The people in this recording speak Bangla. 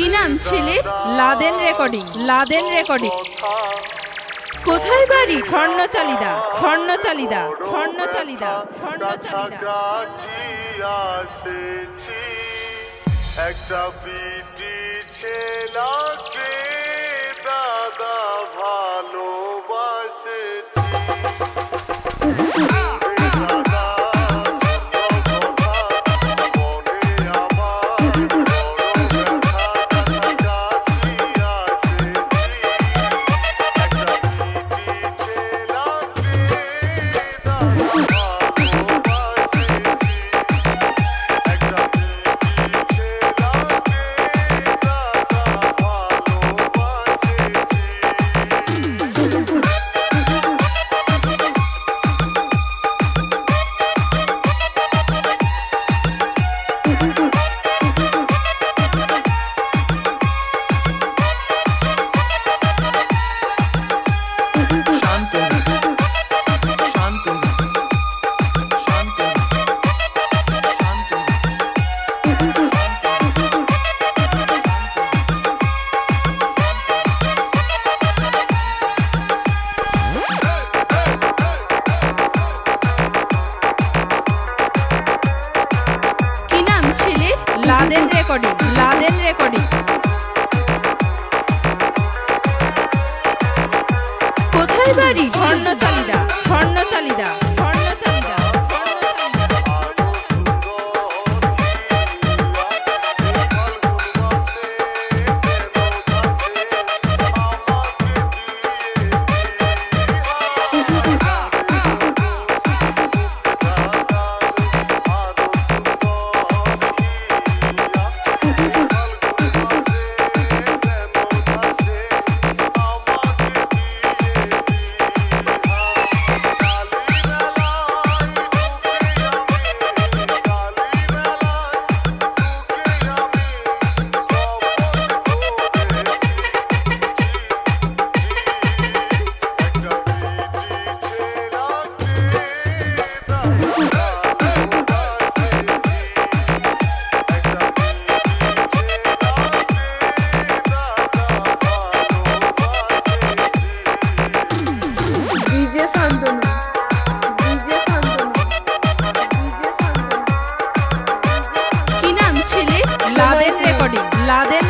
কি নাম ছেলের লাদেন রেকর্ডিং লাদেন রেকর্ডিং। কোথায় বাড়ি? স্বর্ণচালিদা স্বর্ণচালিদা স্বর্ণচালিদা স্বর্ণচালিদা। একটা বিটি ছেলাকে দাদা ভালোবাসেছি। Laden recording Laden recording recording Laden